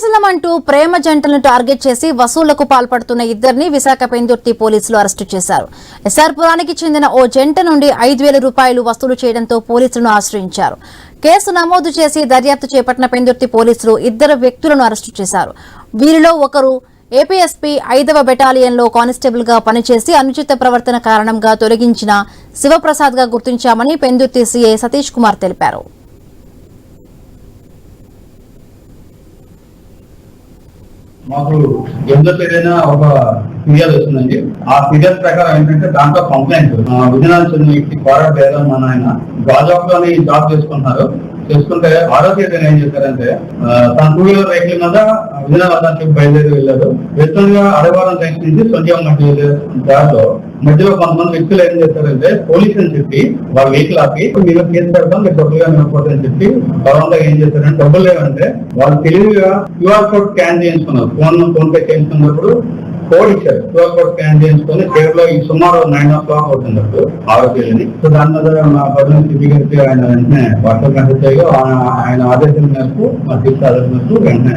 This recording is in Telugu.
అతిశలం అంటూ ప్రేమ జంటలను టార్గెట్ చేసి వసూళ్ళకు పాల్పడుతున్న ఇద్దరిని విశాఖ పెందుర్తి పోలీసులు అరెస్టు చేశారు. ఎస్ఆర్పురానికి చెందిన ఓ జంట నుండి ఐదు వేల రూపాయలు వసూలు చేయడంతో పోలీసులను ఆశ్రయించారు. కేసు నమోదు చేసి దర్యాప్తు చేపట్టిన పెందుర్తి పోలీసులు ఇద్దరు వ్యక్తులను అరెస్టు చేశారు. వీరిలో ఒకరు ఏపీఎస్పీ ఐదవ బెటాలియన్లో కానిస్టేబుల్గా పనిచేసి అనుచిత ప్రవర్తన కారణంగా తొలగించిన శివప్రసాద్గా గుర్తించామని పెందుర్తి సీఏ సతీష్ కుమార్ తెలిపారు. మాకు ఎంత ఏదైనా ఒక ఫిర్యాదు వస్తుందండి. ఆ ఫిర్యాదు ప్రకారం ఏంటంటే దాంట్లో కంప్లైంట్ విజయనగరం చెందిన వ్యక్తి కోర వేదమ్మ నాయన గాజాప్ గాజాబ్లోని జాబ్ చేసుకుంటున్నారు. చూసుకుంటే ఆరోగ్య ఏం చేశారంటే తన టూ వీలర్ వెహికల్ మీద విజయనగరానికి బయలుదేరి వెళ్ళారు వెళ్తుండగా అడవారం జంక్షన్ నుంచి సొంతం మధ్య వెళ్ళే దారిలో మధ్యలో కొంతమంది వ్యక్తులు ఏం చేశారంటే పోలీస్ అని చెప్పి వాళ్ళ వెహికల్ ఆపి మీరు కేసు పెడతాం మీరు డబ్బులుగా ఇవ్వకపోతే చెప్పి తర్వాత ఏం చేశారంటే డబ్బులు లేవంటే వాళ్ళు తెలివిగా క్యూఆర్ కోడ్ స్కాన్ చేయించుకున్నారు. ఫోన్ ఫోన్ పే చేయించుకున్నప్పుడు కోడ్ ఇచ్చారు టూ ఓ క్లాక్ స్కాన్ చేసుకొని కేరళ ఈ సుమారు నైన్ ఓ క్లాక్ అవుతున్నప్పుడు ఆరోగ్యాలని. సో దాని మీద మా పదవి సిపి గారికి ఆయన వెంటనే వాట్సాప్ మెసేజ్ చేయగా ఆయన ఆదేశం మేరకు మా సిక్స్ ఆదేశం మేరకు వెంటనే